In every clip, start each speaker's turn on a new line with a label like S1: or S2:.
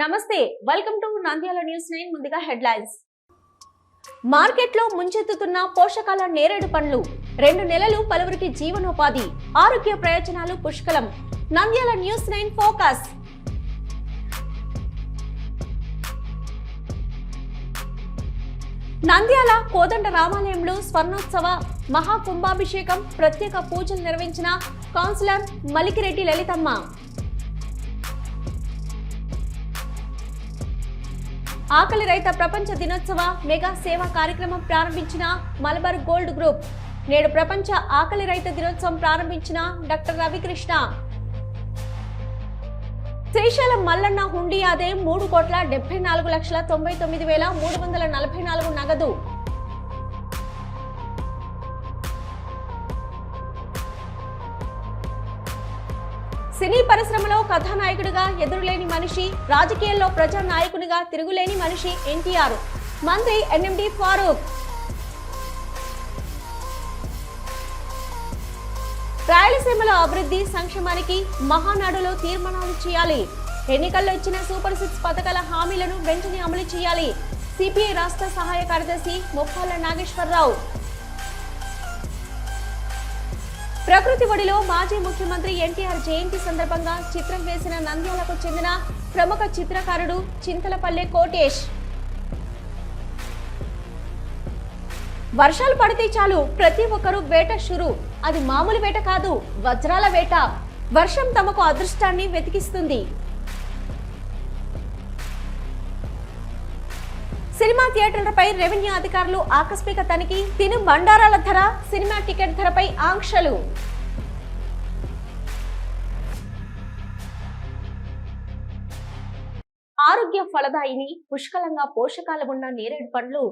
S1: నమస్తే welcome to Nandyal news nine ముందుగా headlines మార్కెట్లో ముంచెత్తుతున్న పోషకాల నేరేడు పండ్లు. రెండు నెలలు పలువురికి జీవనోపాధి. ఆరోగ్య ప్రయోజనాలు పుష్కలం. Nandyal news nine focus Nandyal Kodanda రామాలయంలో స్వర్ణోత్సవ మహాకుంభాభిషేకం ప్రత్యేక పూజలు నిర్వహించిన కౌన్సిలర్ మలికిరెడ్డి లలితమ్మ. ఆకలి రైత ప్రపంచ దినోత్సవ మెగా సేవా కార్యక్రమం ప్రారంభించిన మలబార్ గోల్డ్ గ్రూప్. నేడు ప్రపంచ ఆకలి రైత దినోత్సవం ప్రారంభించిన డాక్టర్ రవికృష్ణ. శ్రీశైలం మల్లన్న హుండీ ఆదాయం మూడు కోట్ల డెబ్బై నాలుగు లక్షల తొంభై తొమ్మిది వేల మూడు వందల నలభై నాలుగు నగదు. సినీ పరిశ్రమలో కథానాయకుడిగా ఎదురులేని మనిషి రాజకీయాల్లో ప్రజా నాయకునిగా తిరుగులేని మనిషి ఎన్టీఆర్. మంత్రి ఎన్ఎండి ఫారూక్. రాయలసీమలో అభివృద్ధి సంక్షేమానికి మహానాడులో తీర్మానాలు చేయాలి. ఎన్నికల్లో ఇచ్చిన సూపర్ సిక్స్ పథకాల హామీలను వెంటనే అమలు చేయాలి. సిపిఐ రాష్ట్ర సహాయ కార్యదర్శి ముప్పాల నాగేశ్వరరావు. ప్రకృతి ఒడిలో మాజీ ముఖ్యమంత్రి ఎన్టీఆర్ జయంతి సందర్భంగా చిత్రం వేసిన నంద్యాలకు చెందిన ప్రముఖ చిత్రకారుడు చింతలపల్లె కోటేష్. వర్షాలు పడితే చాలు ప్రతి ఒక్కరూ వేట షురు. అది మామూలు వేట కాదు వజ్రాల వేట. వర్షం తమకు అదృష్టాన్ని వెతికిస్తుంది. సినిమా థియేటర్లపై రెవెన్యూ అధికారులు ఆకస్మిక తనిఖీ తిను బండారాల ధర సినిమా టికెట్ ధరపై ఆంక్షలు. ఆరోగ్య ఫలదాయిని పుష్కలంగా పోషకాలు ఉన్న నేరేడు పండ్లు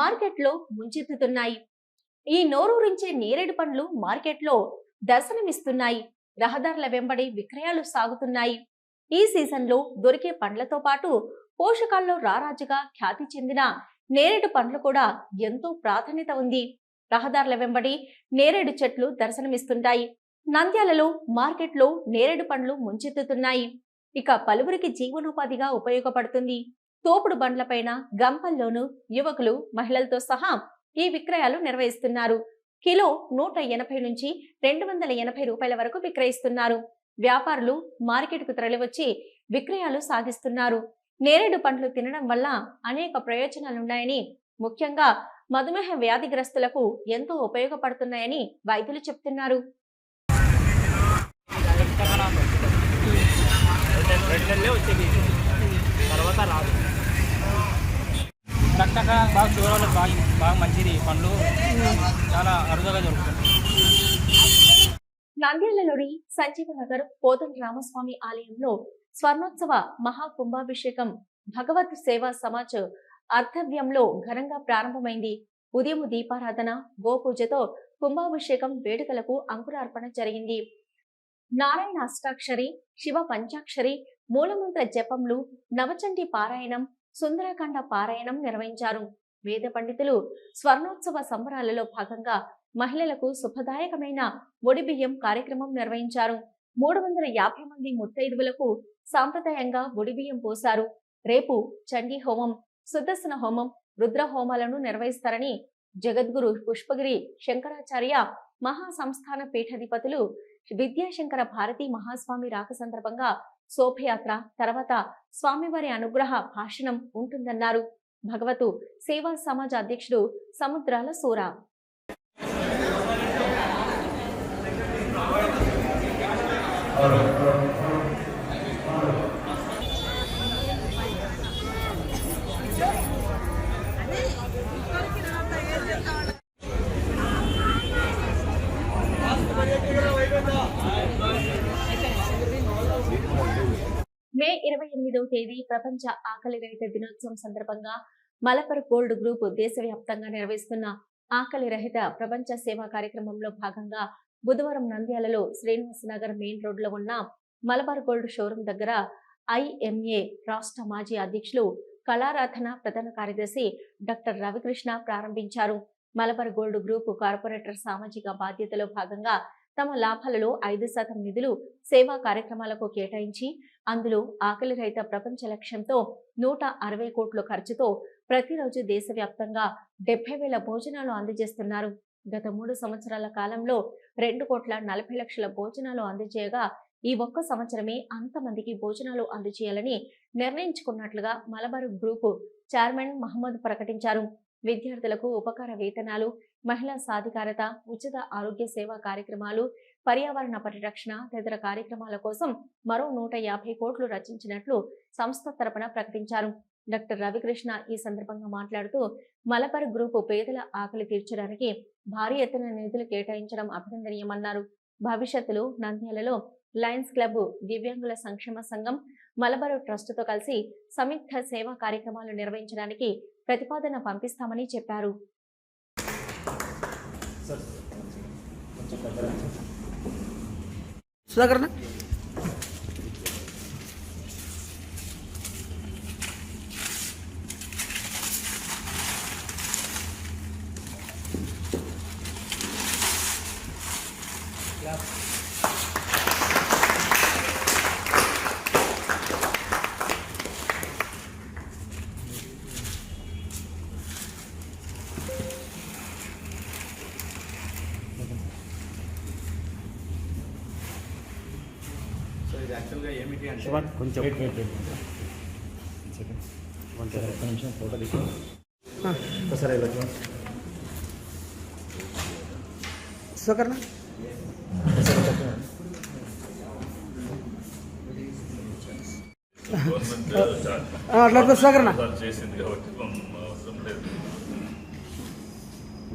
S1: మార్కెట్లో ముంచెత్తుతున్నాయి. ఈ నోరూరించే నేరేడు పండ్లు మార్కెట్లో దర్శనమిస్తున్నాయి. రహదారుల వెంబడి విక్రయాలు సాగుతున్నాయి. ఈ సీజన్లో దొరికే పండ్లతో పాటు పోషకాల్లో రారాజుగా ఖ్యాతి చెందిన నేరేడు పండ్లు కూడా ఎంతో ప్రాధాన్యత ఉంది. రహదారుల వెంబడి నేరేడు చెట్లు దర్శనమిస్తుంటాయి. నంద్యాలలో మార్కెట్లో నేరేడు పండ్లు ముంచెత్తుతున్నాయి. ఇక పలువురికి జీవనోపాధిగా ఉపయోగపడుతుంది. తోపుడు బండ్లపైన గంపల్లోనూ యువకులు మహిళలతో సహా ఈ విక్రయాలు నిర్వహిస్తున్నారు. కిలో నూట ఎనభై నుంచి రెండు వందల ఎనభై రూపాయల వరకు విక్రయిస్తున్నారు. వ్యాపారులు మార్కెట్కు తరలివచ్చి విక్రయాలు సాగిస్తున్నారు. నేరేడు పండ్లు తినడం వల్ల అనేక ప్రయోజనాలున్నాయని ముఖ్యంగా మధుమేహ వ్యాధిగ్రస్తులకు ఎంతో ఉపయోగపడుతున్నాయని వైద్యులు చెప్తున్నారు.
S2: చక్కగా బాగా చూడాలి బాగా బాగా మంచిది పండ్లు చాలా అరుదుగా దొరుకుతుంది
S1: నంద్యాలలోని సంజీవ నగర్ పోతం రామస్వామి ఆలయంలో స్వర్ణోత్సవ మహాకుంభాభిషేకం భగవత్ సేవా సమాజ్ అర్ధవ్యంలో ఘనంగా ప్రారంభమైంది. ఉదయం దీపారాధన గోపూజతో కుంభాభిషేకం వేడుకలకు అంకురార్పణ జరిగింది. నారాయణ అష్టాక్షరి శివ పంచాక్షరి మూలమంత్ర జపంలు నవచండి పారాయణం సుందరకాండ పారాయణం నిర్వహించారు. వేద పండితులు స్వర్ణోత్సవ సంబరాలలో భాగంగా మహిళలకు శుభదాయకమైన ఒడిబియ్యం కార్యక్రమం నిర్వహించారు. మూడు వందల యాభై మంది ముత్తైదువులకు సాంప్రదాయంగా ఒడిబియ్యం పోశారు. రేపు చండీ హోమం సుదర్శన హోమం రుద్ర హోమాలను నిర్వహిస్తారని జగద్గురు పుష్పగిరి శంకరాచార్య మహా సంస్థాన పీఠాధిపతులు విద్యాశంకర భారతి మహాస్వామి రాక సందర్భంగా శోభయాత్ర తర్వాత స్వామివారి అనుగ్రహ భాషణం ఉంటుందన్నారు. భగవతు సేవా సమాజ అధ్యక్షుడు సముద్రాల సూర. మే ఇరవై ఎనిమిదవ తేదీ ప్రపంచ ఆకలి రహిత దినోత్సవం సందర్భంగా మలపర్ గోల్డ్ గ్రూప్ దేశవ్యాప్తంగా నిర్వహిస్తున్న ఆకలి రహిత ప్రపంచ సేవా కార్యక్రమంలో భాగంగా బుధవారం నంద్యాలలో శ్రీనివాస నగర్ మెయిన్ రోడ్లో ఉన్న మలబార్ గోల్డ్ షోరూం దగ్గర ఐఎంఏ రాష్ట్ర మాజీ అధ్యక్షులు కళారాధన ప్రధాన కార్యదర్శి డాక్టర్ రవికృష్ణ ప్రారంభించారు. మలబార్ గోల్డ్ గ్రూప్ కార్పొరేటర్ సామాజిక బాధ్యతలో భాగంగా తమ లాభాలలో ఐదు శాతం నిధులు సేవా కార్యక్రమాలకు కేటాయించి అందులో ఆకలి రహిత ప్రపంచ లక్ష్యంతో నూట అరవై కోట్ల ఖర్చుతో ప్రతిరోజు దేశవ్యాప్తంగా డెబ్బై వేల భోజనాలు అందజేస్తున్నారు. గత మూడు సంవత్సరాల కాలంలో రెండు కోట్ల నలభై లక్షల భోజనాలు అందజేయగా ఈ ఒక్క సంవత్సరమే అంతమందికి భోజనాలు అందజేయాలని నిర్ణయించుకున్నట్లుగా మలబారు గ్రూపు చైర్మన్ మహమ్మద్ ప్రకటించారు. విద్యార్థులకు ఉపకార వేతనాలు మహిళా సాధికారత ఉచిత ఆరోగ్య సేవా కార్యక్రమాలు పర్యావరణ పరిరక్షణ తదితర కార్యక్రమాల కోసం మరో నూట యాభై కోట్లు రచించినట్లు సంస్థ తరపున ప్రకటించారు. డాక్టర్ రవికృష్ణ ఈ సందర్భంగా మాట్లాడుతూ మలబార్ గ్రూపు పేదల ఆకలి తీర్చడానికి భారీ ఎత్తున నిధులు కేటాయించడం అభినందనీయమన్నారు. భవిష్యత్తులో నంద్యాలలో లయన్స్ క్లబ్ దివ్యాంగుల సంక్షేమ సంఘం మలబరు ట్రస్టుతో కలిసి సంయుక్త సేవా కార్యక్రమాలు నిర్వహించడానికి ప్రతిపాదన పంపిస్తామని చెప్పారు.
S3: సుధాకర్
S4: సో ఇది యాక్చువల్గా ఏమిటి అంటే
S3: శివన్ కొంచెం.
S4: వెయిట్ వెయిట్ వెయిట్ ఒక్క నిమిషం ఫోటో తీసుకో ఒకసారి ఇలా చూడండి.
S3: అట్లా సుధాకర్
S5: చేసింది కాబట్టి మనం అవసరం లేదు.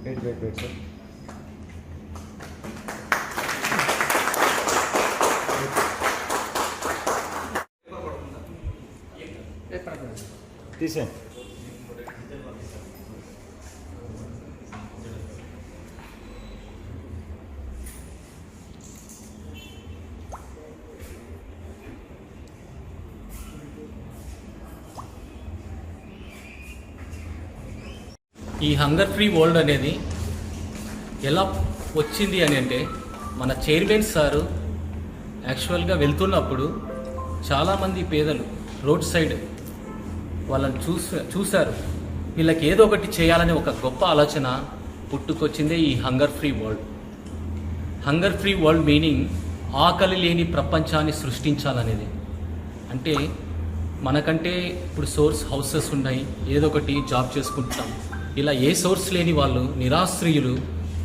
S4: వెయిట్ వెయిట్ వెయిట్ సార్ తీసేయండి
S6: ఈ హంగర్ ఫ్రీ వరల్డ్ అనేది ఎలా వచ్చింది అని అంటే మన చైర్మన్ సారు యాక్చువల్గా వెళ్తున్నప్పుడు చాలామంది పేదలు రోడ్ సైడ్ వాళ్ళని చూసా చూశారు. వీళ్ళకి ఏదో ఒకటి చేయాలని ఒక గొప్ప ఆలోచన పుట్టుకొచ్చిందే ఈ hunger free world hunger free world meaning ఆకలి లేని ప్రపంచాన్ని సృష్టించాలనేది. అంటే మనకంటే ఇప్పుడు సోర్స్ హౌసెస్ ఉన్నాయి ఏదో ఒకటి జాబ్ చేసుకుంటాం ఇలా ఏ సోర్స్ లేని వాళ్ళు నిరాశ్రయులు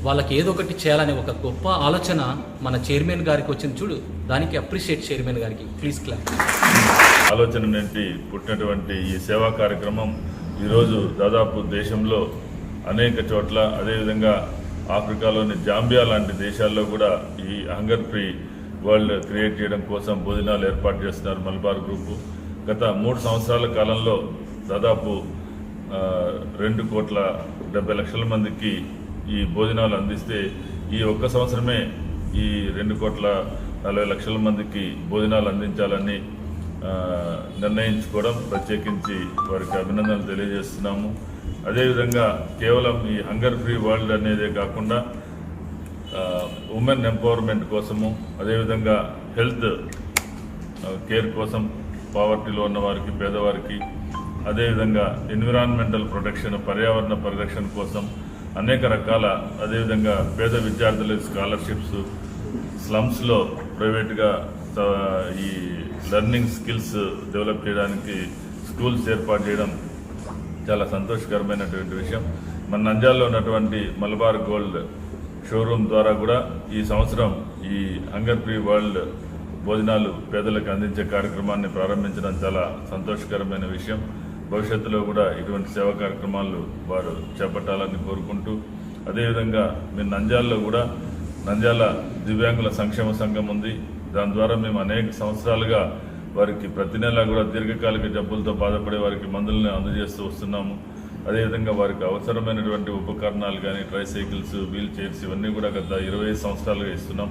S6: వాళ్ళకి ఏదో ఒకటి చేయాలనే ఒక గొప్ప ఆలోచన మన చైర్మన్ గారికి వచ్చింది. చూడు దానికి అప్రిషియేట్ చైర్మన్ గారికి. ప్లీజ్ క్లాప్
S5: ఆలోచన నుండి పుట్టినటువంటి ఈ సేవా కార్యక్రమం ఈరోజు దాదాపు దేశంలో అనేక చోట్ల అదేవిధంగా ఆఫ్రికాలోని జాంబియా లాంటి దేశాల్లో కూడా ఈ హంగర్ ఫ్రీ వరల్డ్ క్రియేట్ చేయడం కోసం భోజనాలు ఏర్పాటు చేస్తున్నారు మలబార్ గ్రూపు. గత మూడు సంవత్సరాల కాలంలో దాదాపు రెండు కోట్ల డెబ్బై లక్షల మందికి ఈ భోజనాలు అందిస్తే ఈ ఒక్క సంవత్సరమే ఈ రెండు కోట్ల నలభై లక్షల మందికి భోజనాలు అందించాలని నిర్ణయించుకోవడం ప్రత్యేకించి వారికి అభినందనలు తెలియజేస్తున్నాము. అదేవిధంగా కేవలం ఈ హంగర్ ఫ్రీ వరల్డ్ అనేదే కాకుండా ఉమెన్ ఎంపవర్మెంట్ కోసము అదేవిధంగా హెల్త్ కేర్ కోసం పావర్టీలో ఉన్న వారికి పేదవారికి అదేవిధంగా ఎన్విరాన్మెంటల్ ప్రొటెక్షన్ పర్యావరణ పరిరక్షణ కోసం అనేక రకాల అదేవిధంగా పేద విద్యార్థుల స్కాలర్షిప్స్ స్లమ్స్లో ప్రైవేట్గా ఈ లెర్నింగ్ స్కిల్స్ డెవలప్ చేయడానికి స్కూల్స్ ఏర్పాటు చేయడం చాలా సంతోషకరమైనటువంటి విషయం. మన నంజాల్లో ఉన్నటువంటి మలబార్ గోల్డ్ షోరూమ్ ద్వారా కూడా ఈ సంవత్సరం ఈ హంగర్ ఫ్రీ వరల్డ్ భోజనాలు పేదలకు అందించే కార్యక్రమాన్ని ప్రారంభించడం చాలా సంతోషకరమైన విషయం. భవిష్యత్తులో కూడా ఇటువంటి సేవా కార్యక్రమాలు వారు చేపట్టాలని కోరుకుంటూ అదేవిధంగా మీ నంజాల్లో కూడా నంజాల దివ్యాంగుల సంక్షేమ సంఘం ఉంది. దాని ద్వారా మేము అనేక సంవత్సరాలుగా వారికి ప్రతి నెల కూడా దీర్ఘకాలిక జబ్బులతో బాధపడే వారికి మందులను అందజేస్తూ వస్తున్నాము. అదేవిధంగా వారికి అవసరమైనటువంటి ఉపకరణాలు కానీ ట్రైసైకిల్స్ వీల్ చైర్స్ ఇవన్నీ కూడా గత ఇరవై సంవత్సరాలుగా ఇస్తున్నాం.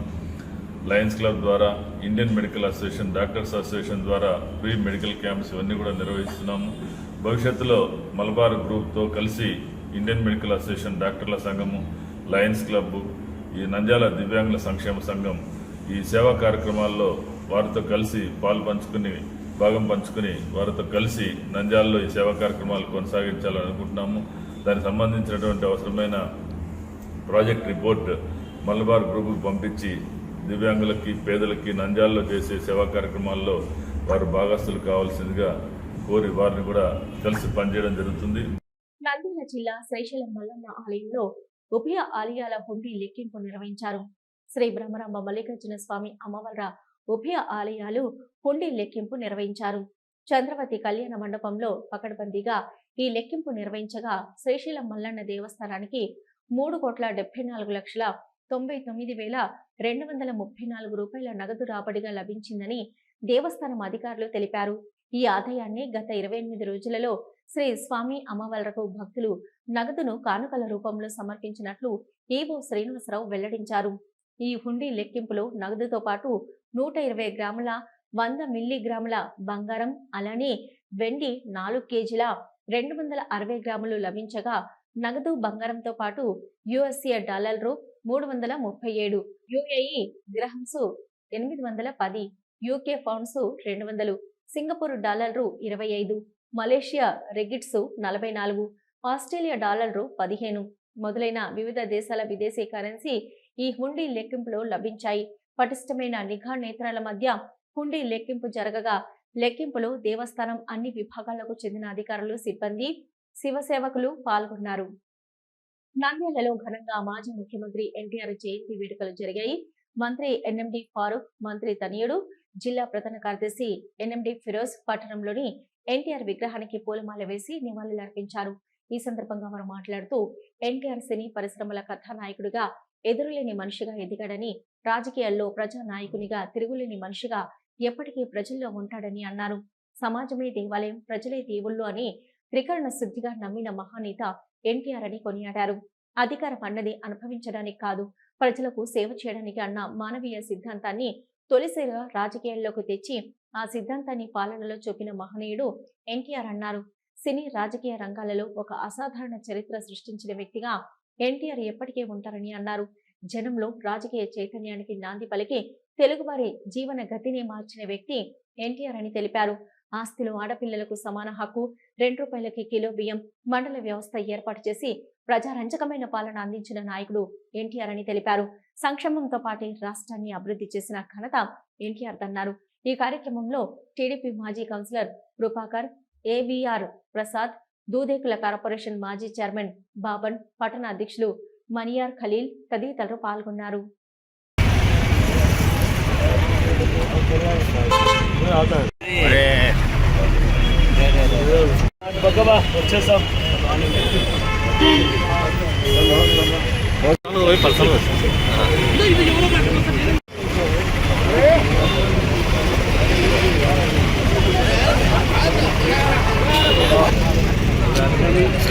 S5: లయన్స్ క్లబ్ ద్వారా Indian Medical Association doctors association ద్వారా ఫ్రీ మెడికల్ క్యాంప్స్ ఇవన్నీ కూడా నిర్వహిస్తున్నాము. భవిష్యత్తులో మలబార్ గ్రూప్తో కలిసి ఇండియన్ మెడికల్ అసోసియేషన్ డాక్టర్ల సంఘము లయన్స్ క్లబ్ ఈ నంద్యాల దివ్యాంగుల సంక్షేమ సంఘం ఈ సేవా కార్యక్రమాల్లో వారితో కలిసి పాలు పంచుకుని భాగం పంచుకుని వారితో కలిసి నంద్యాలలో ఈ సేవా కార్యక్రమాలు కొనసాగించాలని అనుకుంటున్నాము. దానికి సంబంధించినటువంటి అవసరమైన ప్రాజెక్ట్ రిపోర్ట్ మలబార్ గ్రూపుకు పంపించి దివ్యాంగులకి పేదలకి నంద్యాలలో చేసే సేవా కార్యక్రమాల్లో వారు భాగస్తులు కావాల్సిందిగా కోరి వారిని కూడా కలిసి పనిచేయడం జరుగుతుంది.
S1: నంద్యాల జిల్లా శ్రీశైలం మల్లన్న ఆలయంలో ఉభయ ఆలయాల హుండీ లెక్కింపు నిర్వహించారు. శ్రీ బ్రహ్మరాంబ మల్లికార్జున స్వామి అమ్మవార ఉభయ ఆలయాలు హుండీ లెక్కింపు నిర్వహించారు. చంద్రవతి కళ్యాణ మండపంలో పకడ్బందీగా ఈ లెక్కింపు నిర్వహించగా శ్రీశైలం మల్లన్న దేవస్థానానికి మూడు కోట్ల డెబ్బై నాలుగు లక్షల తొంభై తొమ్మిది వేల రెండు వందల ముప్పై నాలుగు రూపాయల నగదు రాబడిగా లభించిందని దేవస్థానం అధికారులు తెలిపారు. ఈ ఆదాయాన్ని గత ఇరవై ఎనిమిది రోజులలో శ్రీ స్వామి అమ్మవార్లకు భక్తులు నగదును కానుకల రూపంలో సమర్పించినట్లు ఈవో శ్రీనివాసరావు వెల్లడించారు. ఈ హుండీ లెక్కింపులో నగదుతో పాటు నూట ఇరవై గ్రాముల వంద మిల్లీగ్రాముల బంగారం అలానే వెండి నాలుగు కేజీల రెండు వందల అరవై గ్రాములు లభించగా నగదు బంగారంతో పాటు యుఎస్ఏ డాలర్లు మూడు వందల ముప్పై ఏడు యుఏఈ గ్రహంస్ ఎనిమిది వందల పది యూకే పౌండ్స్ రెండు వందలు సింగపూర్ డాలర్లు ఇరవై ఐదు మలేషియా రెగిట్స్ నలభై నాలుగు ఆస్ట్రేలియా డాలర్లు పదిహేను మొదలైన వివిధ దేశాల విదేశీ కరెన్సీ ఈ హుండీ లెక్కింపులో లభించాయి. పటిష్టమైన నిఘా నేత్రాల మధ్య హుండీ లెక్కింపు జరగగా లెక్కింపులో దేవస్థానం అన్ని విభాగాలకు చెందిన అధికారులు సిబ్బంది శివసేవకులు పాల్గొన్నారు. నంద్యాలలో ఘనంగా మాజీ ముఖ్యమంత్రి ఎన్టీఆర్ జయంతి వేడుకలు జరిగాయి. మంత్రి ఎన్ఎండి ఫారూక్ మంత్రి తనియుడు జిల్లా ప్రధాన కార్యదర్శి ఎన్ఎండి ఫిరోజ్ పట్టణంలోని ఎన్టీఆర్ విగ్రహానికి పూలమాల వేసి నివాళులర్పించారు. ఈ సందర్భంగా వారు మాట్లాడుతూ ఎన్టీఆర్ సినీ పరిశ్రమల కథానాయకుడిగా ఎదురులేని మనిషిగా ఎదిగాడని రాజకీయాల్లో ప్రజా నాయకునిగా తిరుగులేని మనిషిగా ఎప్పటికీ ప్రజల్లో ఉంటాడని అన్నారు. సమాజమే దేవాలయం ప్రజలే దేవుళ్ళు అని త్రికరణ శుద్ధిగా నమ్మిన మహానేత ఎన్టీఆర్ అని కొనియాడారు. అధికారం అన్నది అనుభవించడానికి కాదు ప్రజలకు సేవ చేయడానికి అన్న మానవీయ సిద్ధాంతాన్ని తొలిసారిగా రాజకీయాల్లోకి తెచ్చి ఆ సిద్ధాంతాన్ని పాలనలో చూపిన మహనీయుడు ఎన్టీఆర్ అన్నారు. సినీ రాజకీయ రంగాలలో ఒక అసాధారణ చరిత్ర సృష్టించిన వ్యక్తిగా ఎన్టీఆర్ ఎప్పటికే ఉంటారని అన్నారు. జనంలో రాజకీయ చైతన్యానికి నాంది పలికి తెలుగువారి జీవన గతిని మార్చిన వ్యక్తి ఎన్టీఆర్ అని తెలిపారు. ఆస్తిలో ఆడపిల్లలకు సమాన హక్కు రెండు రూపాయలకి కిలో బియ్యం మండల వ్యవస్థ ఏర్పాటు చేసి ప్రజారంజకమైన పాలన అందించిన నాయకుడు ఎన్టీఆర్ అని తెలిపారు. సంక్షేమంతో పాటు రాష్ట్రాన్ని అభివృద్ధి చేసిన ఘనత ఎన్టీఆర్ అన్నారు. ఈ కార్యక్రమంలో టీడీపీ మాజీ councillor Krupakar AVR Prasad Dudekula corporation మాజీ చైర్మన్ బాబన్ పట్టణ అధ్యక్షులు మనియార్ ఖలీల్ తదితరులు పాల్గొన్నారు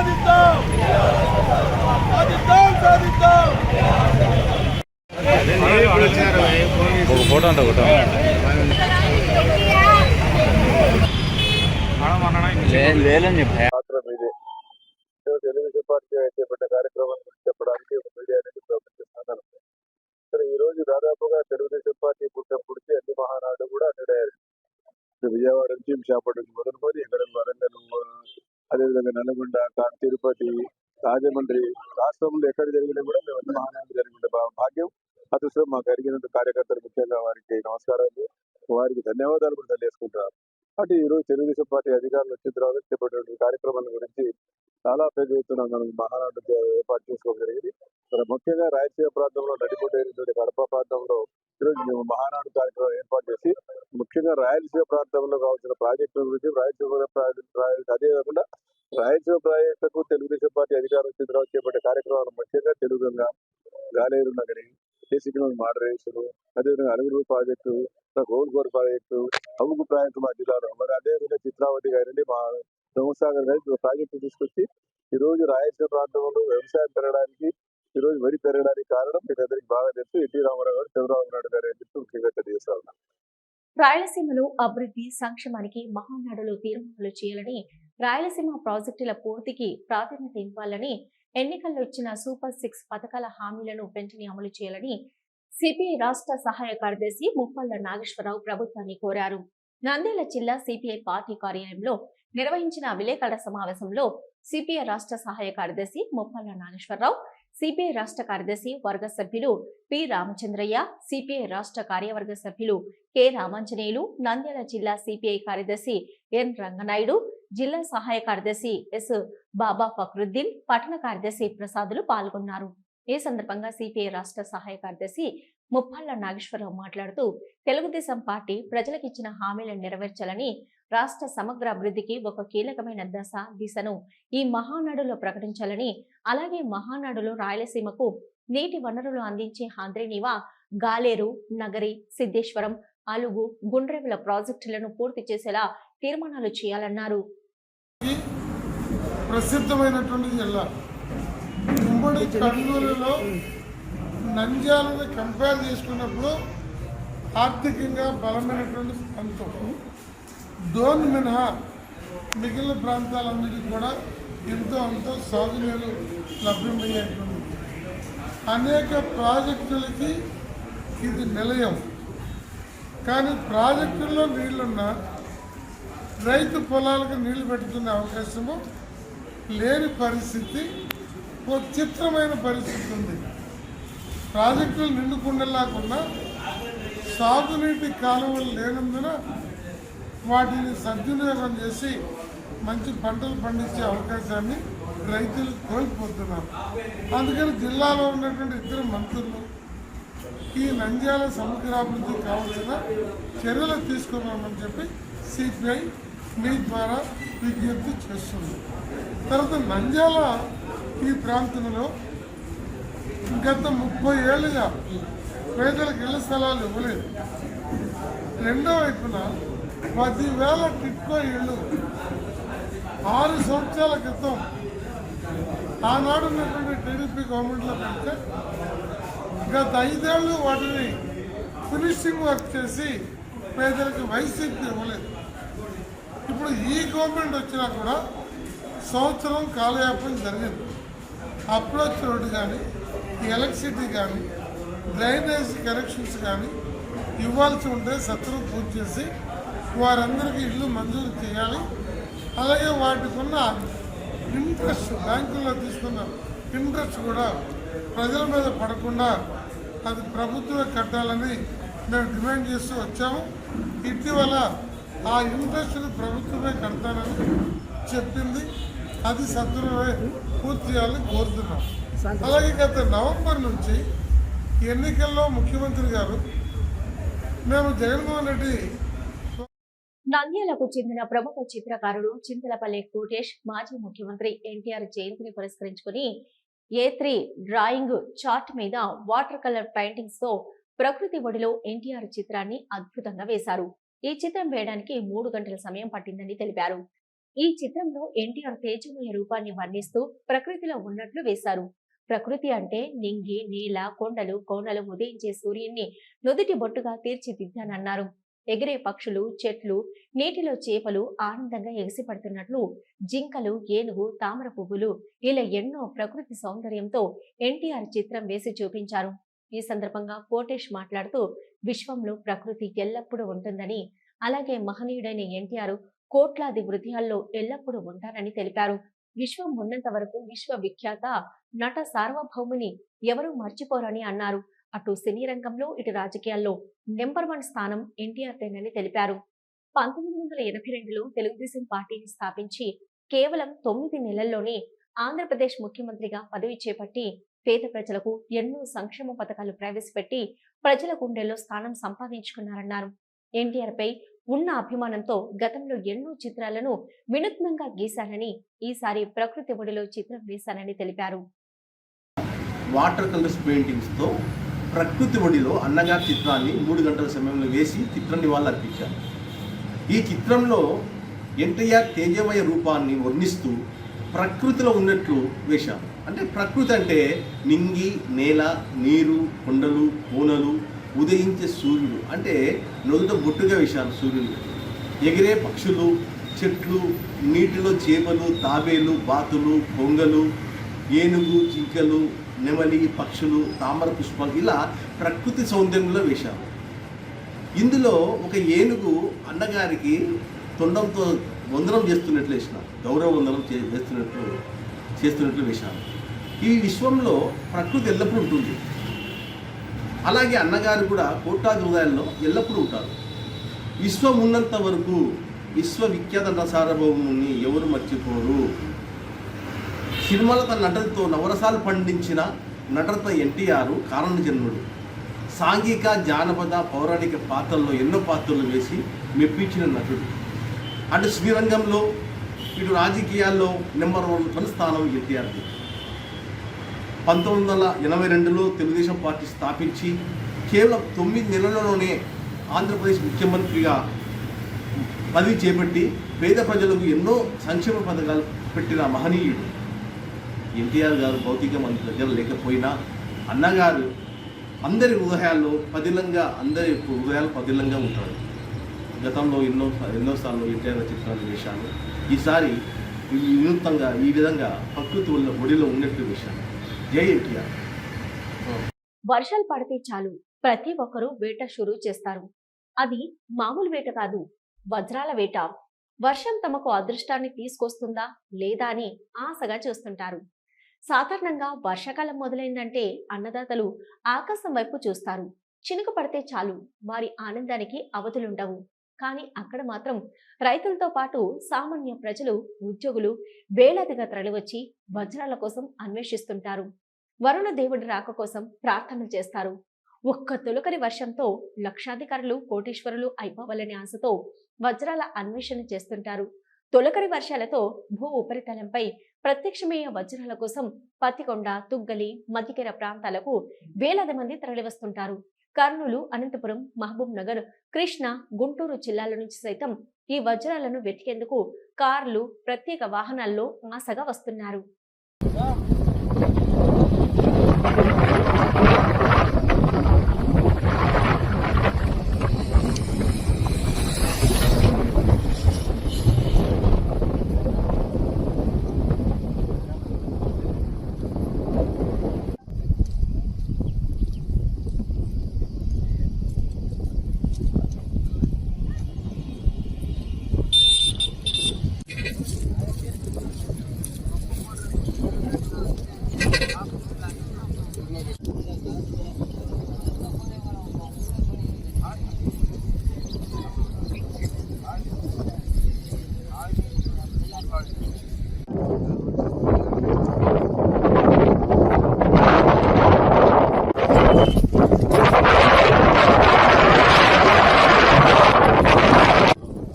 S4: నవీన్ ఒక ఫోటో అంట ఒకటో.
S7: మాత్రం ఇదే. సో తెలుగుదేశం పార్టీ చేపట్టిన కార్యక్రమం గురించి చెప్పడానికి ఒక మీడియా అనేది ప్రవర్తిస్తున్నాను సరే ఈ రోజు దాదాపుగా తెలుగుదేశం పార్టీ పుట్టినప్పటికీ అన్ని మహానాడు కూడా అటెండ్ అయ్యారు ఇటు విజయవాడ నుంచి విశాఖపట్నం మొదలుకొని ఇక్కడ వరంగల్ అదేవిధంగా నల్గొండ తిరుపతి రాజమండ్రి రాష్ట్రంలో ఎక్కడ జరిగినా కూడా మేము అన్ని మహానాడు జరిగిన భాగ్యం. అదృష్టం మాకు కలిగినంత కార్యకర్తలు ముఖ్యంగా వారికి నమస్కారాలు. వారికి ధన్యవాదాలు కూడా తెలియజేసుకుంటున్నారు అటు ఈరోజు తెలుగుదేశం పార్టీ అధికారులు వచ్చిన తర్వాత చేపట్టినటువంటి కార్యక్రమాల గురించి చాలా పెద్ద ఎత్తున మనం మహానాడు ఏర్పాటు చేసుకోవడం జరిగింది. మరి ముఖ్యంగా రాయలసీమ ప్రాంతంలో నడిపోటైనటువంటి కడప ప్రాంతంలో ఈరోజు మేము మహానాడు కార్యక్రమం ఏర్పాటు చేసి ముఖ్యంగా రాయలసీమ ప్రాంతంలో కావాల్సిన ప్రాజెక్టుల గురించి రాయలసీమ ప్రాజెక్టు అదే కాకుండా రాయలసీమ ప్రాజెక్టుకు తెలుగుదేశం పార్టీ అధికారం వచ్చిన తర్వాత చేపట్టే కార్యక్రమాలు ముఖ్యంగా తెలుగుగా గాలేరు నగరి బేసిక్ మాడరేషన్ అదేవిధంగా అరుగురు ప్రాజెక్టు గోల్గోర్ ప్రాజెక్టు అవుగు ప్రాజెక్టు మా జిల్లాలో. మరి అదేవిధంగా చిత్రావతి గారిని మా సోమసాగర్ గారి ప్రాజెక్టు తీసుకొచ్చి ఈ రోజు రాయలసీమ ప్రాంతంలో వ్యవసాయం పెరగడానికి ఈ రోజు వరి పెరగడానికి కారణం మీకు అందరికి బాగా తెలుసు. ఎన్టీ రామారావు గారు చంద్రబాబు నాయుడు గారు అని చెప్పి ముఖ్యంగా తెలియజేస్తా
S1: రాయలసీమలో అభివృద్ధి సంక్షేమానికి మహానాడులో తీర్మానాలు చేయాలని రాయలసీమ ప్రాజెక్టుల పూర్తికి ప్రాధాన్యత ఇవ్వాలని ఎన్నికల్లో ఇచ్చిన సూపర్ సిక్స్ పథకాల హామీలను వెంటనే అమలు చేయాలని సిపిఐ రాష్ట్ర సహాయ కార్యదర్శి ముప్పల్ల నాగేశ్వరరావు ప్రభుత్వాన్ని కోరారు. నంద్యాల జిల్లా సిపిఐ పార్టీ కార్యాలయంలో నిర్వహించిన విలేకరుల సమావేశంలో సిపిఐ రాష్ట్ర సహాయ కార్యదర్శి ముప్పల్ల నాగేశ్వరరావు సిపిఐ రాష్ట్ర కార్యదర్శి వర్గ సభ్యులు పి రామచంద్రయ్య సిపిఐ రాష్ట్ర కార్యవర్గ సభ్యులు కె రామాంజనేయులు నంద్యాల జిల్లా సిపిఐ కార్యదర్శి ఎన్ రంగనాయుడు జిల్లా సహాయ కార్యదర్శి ఎస్ బాబా ఫక్రుద్దీన్ పట్టణ కార్యదర్శి ప్రసాదులు పాల్గొన్నారు. ఈ సందర్భంగా సిపిఐ రాష్ట్ర సహాయ కార్యదర్శి ముప్పల్ల నాగేశ్వరరావు మాట్లాడుతూ తెలుగుదేశం పార్టీ ప్రజలకు ఇచ్చిన హామీలను నెరవేర్చాలని రాష్ట్ర సమగ్ర అభివృద్ధికి ఒక కీలకమైన దశ దిశను ఈ మహానాడులో ప్రకటించాలని అలాగే మహానాడులో రాయలసీమకు నీటి వనరులు అందించే హాంద్రీనివా గాలేరు నగరి సిద్ధేశ్వరం అలుగు గుండ్రెవుల ప్రాజెక్టులను పూర్తి చేసేలా తీర్మానాలు చేయాలన్నారు.
S8: ప్రసిద్ధమైనటువంటి జిల్లా ఉమ్మడి కర్నూలులో నంద్యాలని కంపేర్ చేసుకున్నప్పుడు ఆర్థికంగా బలమైనటువంటి ప్రాంతం డోన్ మినహా మిగిలిన ప్రాంతాలన్నిటికీ కూడా ఎంతో అంతో సాగునీరు లభ్యమయ్యేటువంటి అనేక ప్రాజెక్టులకి ఇది నిలయం. కానీ ప్రాజెక్టుల్లో నీళ్ళున్నా రైతు పొలాలకు నీళ్ళు పెట్టుకునే అవకాశము లేని పరిస్థితి ఓ చిత్రమైన పరిస్థితి ఉంది. ప్రాజెక్టులు నిండుకుండలాకుండా సాగునీటి కాలువలు లేనందున వాటిని సద్వినియోగం చేసి మంచి పంటలు పండించే అవకాశాన్ని రైతులు కోల్పోతున్నారు. అందుకని జిల్లాలో ఉన్నటువంటి ఇద్దరు మంత్రులు ఈ నంద్యాల సమగ్రాభివృద్ధి కావాల్సిన చర్యలు తీసుకున్నామని చెప్పి సిపిఐ మీ ద్వారా విజ్ఞప్తి చేస్తుంది. తర్వాత నంద్యాల ఈ ప్రాంతంలో గత ముప్పై ఏళ్ళుగా పేదలకు ఇళ్ళ స్థలాలు ఇవ్వలేదు. రెండో వైపున పదివేల టిట్కో ఇళ్ళు ఆరు సంవత్సరాల క్రితం ఆనాడు ఉన్నటువంటి టీడీపీ గవర్నమెంట్లో పెడితే గత ఐదేళ్ళు వాటిని ఫినిషింగ్ వర్క్ చేసి పేదలకు వైసీపీ ఇవ్వలేదు. ఇప్పుడు ఈ గవర్నమెంట్ వచ్చినా కూడా సంవత్సరం కాలయాపన జరిగింది. అప్రోచ్ రోడ్డు కానీ ఎలక్ట్రిసిటీ కానీ డ్రైనేజ్ కనెక్షన్స్ కానీ ఇవ్వాల్సి ఉంటే సత్రం పూర్తి చేసి వారందరికీ ఇల్లు మంజూరు చేయాలి. అలాగే వాటికి ఉన్న ఇంట్రెస్ట్ బ్యాంకుల్లో తీసుకున్న ఇంట్రెస్ట్ కూడా ప్రజల మీద పడకుండా అది ప్రభుత్వమే కట్టాలని మేము డిమాండ్ చేస్తూ వచ్చాము. ఇటీవల ఆ ఇంట్రెస్ట్ని ప్రభుత్వమే కడతానని చెప్పింది. అది సత్వరమే పూర్తి చేయాలని కోరుతున్నాం అలాగే గత నవంబర్ నుంచి ఎన్నికల్లో ముఖ్యమంత్రి గారు మేము జగన్మోహన్ రెడ్డి
S1: నంద్యాలకు చెందిన ప్రముఖ చిత్రకారుడు చింతలపల్లి కోటేష్ మాజీ ముఖ్యమంత్రి ఎన్టీఆర్ జయంతిని పురస్కరించుకుని ఏ త్రీ డ్రాయింగ్ చార్ట్ మీద వాటర్ కలర్ పెయింటింగ్స్తో ప్రకృతి ఒడిలో ఎన్టీఆర్ చిత్రాన్ని అద్భుతంగా వేశారు. ఈ చిత్రం వేయడానికి మూడు గంటల సమయం పట్టిందని తెలిపారు. ఈ చిత్రంలో ఎన్టీఆర్ తేజమయ రూపాన్ని వర్ణిస్తూ ప్రకృతిలో ఉన్నట్లు వేశారు. ప్రకృతి అంటే నింగి నీల కొండలు కోనలు ఉదయించే సూర్యున్ని నుదుటి బొట్టుగా తీర్చిదిద్దానన్నారు. ఎగిరే పక్షులు చెట్లు నీటిలో చేపలు ఆనందంగా ఎగిసిపడుతున్నట్లు జింకలు ఏనుగు తామర పువ్వులు ఇలా ఎన్నో ప్రకృతి సౌందర్యంతో ఎన్టీఆర్ చిత్రం వేసి చూపించారు. ఈ సందర్భంగా కోటేష్ మాట్లాడుతూ విశ్వంలో ప్రకృతి ఎల్లప్పుడూ ఉంటుందని అలాగే మహనీయుడైన ఎన్టీఆర్ కోట్లాది హృదయాల్లో ఎల్లప్పుడూ ఉంటారని తెలిపారు. విశ్వం ఉన్నంత వరకు విశ్వవిఖ్యాత నట సార్వభౌముని ఎవరూ మర్చిపోరని అన్నారు. అటు సినీ రంగంలో ఇటు రాజకీయాల్లో నెంబర్ వన్ స్థానం ఎన్టీఆర్దేనని తెలిపారు. పంతొమ్మిది వందల ఎనభై రెండులో తెలుగుదేశం పార్టీని స్థాపించి కేవలం తొమ్మిది నెలల్లోనే ఆంధ్రప్రదేశ్ ముఖ్యమంత్రిగా పదవి చేపట్టి పేద ప్రజలకు ఎన్నో సంక్షేమ పథకాలు ప్రవేశపెట్టి ప్రజల గుండెల్లో స్థానం సంపాదించుకున్నారన్నారు. ఎన్టీఆర్ పై ఉన్న అభిమానంతో గతంలో ఎన్నో చిత్రాలను వినూత్నంగా గీశానని ఈసారి ప్రకృతి ఒడిలో చిత్రం వేశానని తెలిపారు.
S9: వాటర్ కలర్స్ పెయింటింగ్స్తో
S4: ప్రకృతి ఒడిలో అన్నగారి చిత్రాన్ని మూడు గంటల సమయంలో వేసి చిత్రం నివాళులు అర్పించారు. ఈ చిత్రంలో ఎన్టీఆర్ తేజమయ రూపాన్ని వర్ణిస్తూ ప్రకృతిలో ఉన్నట్లు వేశారు. అంటే ప్రకృతి అంటే నింగి నేల నీరు కొండలు కోనలు ఉదయించే సూర్యుడు. అంటే నొదుట బొట్టుగా వేశారు సూర్యుడు ఎగిరే పక్షులు చెట్లు నీటిలో చేపలు తాబేలు బాతులు కొంగలు ఏనుగు జింకలు నెమలి పక్షులు తామర పుష్పాలు ఇలా ప్రకృతి సౌందర్యంలో వేశాము ఇందులో ఒక ఏనుగు అన్నగారికి తొండంతో వందనం చేస్తున్నట్లు వేసిన గౌరవ వందనం చే- చేస్తున్నట్లు చేస్తున్నట్లు వేశాము ఈ విశ్వంలో ప్రకృతి ఎల్లప్పుడూ ఉంటుంది. అలాగే అన్నగారు కూడా కోటాది హృదయాల్లో ఎల్లప్పుడూ ఉంటారు. విశ్వం ఉన్నంత వరకు విశ్వవిఖ్యాత నట సార్వభౌముని ఎవరు మర్చిపోరు. సినిమాల తన నటనతో నవరసాలు పండించిన నటనత ఎన్టీఆర్ కారణ జన్ముడు సాంఘిక జానపద పౌరాణిక పాత్రల్లో ఎన్నో పాత్రలు వేసి మెప్పించిన నటుడు. అటు శ్రీరంగంలో ఇటు రాజకీయాల్లో నెంబర్ వన్ స్థానం ఎన్టీఆర్ది. పంతొమ్మిది వందల ఎనభై రెండులో తెలుగుదేశం పార్టీ స్థాపించి కేవలం తొమ్మిది నెలల్లోనే ఆంధ్రప్రదేశ్ ముఖ్యమంత్రిగా పదవి చేపట్టి పేద ప్రజలకు ఎన్నో సంక్షేమ పథకాలు పెట్టిన మహనీయుడు. ఎన్టీఆర్ గారు భౌతిక మన దగ్గర లేకపోయినా అన్నగారు అందరి హృదయాల్లో పదిలంగా అందరి హృదయాలు పదిలంగా ఉంటాడు గతంలో ఎన్నో ఎన్నోసార్లు ఎన్టీఆర్ చిత్రాలు వేశాను ఈసారి వినూత్నంగా ఈ విధంగా ప్రకృతి ఉన్న ఒడిలో ఉన్నట్టు వేశాను జై ఎన్టీఆర్
S1: వర్షాలు పడితే చాలు ప్రతి ఒక్కరూ వేట షురూ చేస్తారు అది మామూలు వేట కాదు వజ్రాల వేట వర్షం తమకు అదృష్టాన్ని తీసుకొస్తుందా లేదా అని ఆశగా చూస్తుంటారు సాధారణంగా వర్షాకాలం మొదలైందంటే అన్నదాతలు ఆకాశం వైపు చూస్తారు చినుక పడితే చాలు వారి ఆనందానికి అవధులుండవు కానీ అక్కడ మాత్రం రైతులతో పాటు సామాన్య ప్రజలు ఉద్యోగులు వేలాదిగా తరలివచ్చి వజ్రాల కోసం అన్వేషిస్తుంటారు. వరుణ దేవుడి రాక కోసం ప్రార్థనలు చేస్తారు. ఒక్క తొలకరి వర్షంతో లక్షాధికారులు కోటీశ్వరులు అయిపోవాలనే ఆశతో వజ్రాల అన్వేషణ చేస్తుంటారు. తొలకరి వర్షాలతో భూ ఉపరితలంపై ప్రత్యక్షమయ్యే వజ్రాల కోసం పత్తికొండ తుగ్గలి మధ్యకెర ప్రాంతాలకు వేలాది మంది తరలివస్తుంటారు. కర్నూలు అనంతపురం మహబూబ్ నగర్ కృష్ణ గుంటూరు జిల్లాల నుంచి సైతం ఈ వజ్రాలను వెతికేందుకు కార్లు ప్రత్యేక వాహనాల్లో ఆశగా వస్తున్నారు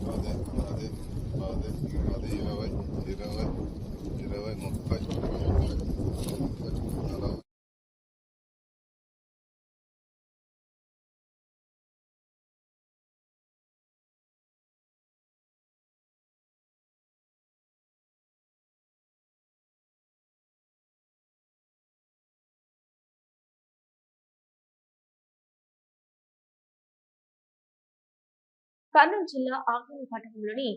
S7: పది పది పది పది ఇరవై ఇరవై ఇరవై ముప్పై నలభై
S1: కర్నూలు జిల్లా ఆగ్నేయ పట్టణంలోని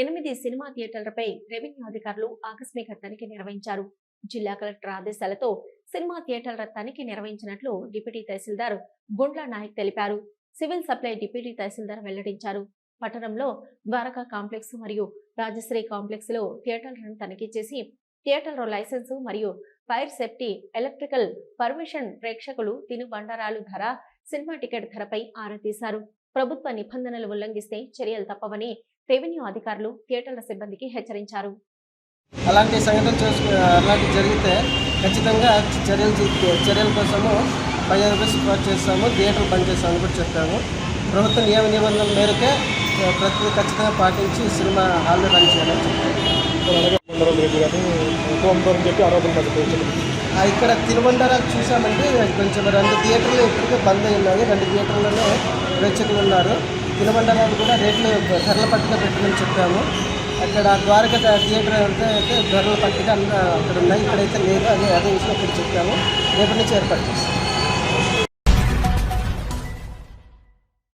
S1: ఎనిమిది సినిమా థియేటర్లపై రెవెన్యూ అధికారులు ఆకస్మిక తనిఖీ నిర్వహించారు. జిల్లా కలెక్టర్ ఆదేశాలతో సినిమా థియేటర్ల తనిఖీ నిర్వహించినట్లు డిప్యూటీ తహసీల్దార్ గుండ్ల నాయక్ తెలిపారు. సివిల్ సప్లై డిప్యూటీ తహసీల్దార్ వెల్లడించారు. పట్టణంలో ద్వారకా కాంప్లెక్స్ మరియు రాజశ్రీ కాంప్లెక్స్లో థియేటర్లను తనిఖీ చేసి థియేటర్ల లైసెన్సు మరియు ఫైర్ సేఫ్టీ ఎలక్ట్రికల్ పర్మిషన్ ప్రేక్షకులు తిను బండారాలు ధర సినిమా టికెట్ ధరపై ఆరా తీశారు. ప్రభుత్వ నిబంధనలు ఉల్లంఘిస్తే చర్యలు తప్పవని రెవెన్యూ అధికారులు థియేటర్ల సిబ్బందికి హెచ్చరించారు.
S3: అలాంటి సంఘటన అలాంటి జరిగితే ఖచ్చితంగా చర్యలు చర్యల కోసము పదిహేను రూపాయలు చేస్తాము థియేటర్ బంద్ చేస్తామని కూడా చెప్పాము. ప్రభుత్వ నియమ నిబంధనల మేరకే ప్రతి ఖచ్చితంగా పాటించి సినిమా హాల్లో రన్ చేయాలని చెప్తాము
S9: అలాగే చెప్పి ఆరోపణ
S3: ఇక్కడ తిరువండరాలు చూసామంటే కొంచెం రెండు థియేటర్లు ఇప్పటికే బంద్ అయి ఉన్నాయి. రెండు థియేటర్లలో ప్రేక్షకులు ఉన్నారు. తిరువండరాలు కూడా రేట్లు ధరల పట్టిక పెట్టమని చెప్పాము. అక్కడ ద్వారక థియేటర్ అంటే అయితే ధరల పట్టిక అక్కడ ఉన్నాయి. ఇక్కడైతే లేదు అదే అదే విషయం ఇక్కడ చెప్పాము. రేపటి నుంచి ఏర్పాటు చేస్తాం.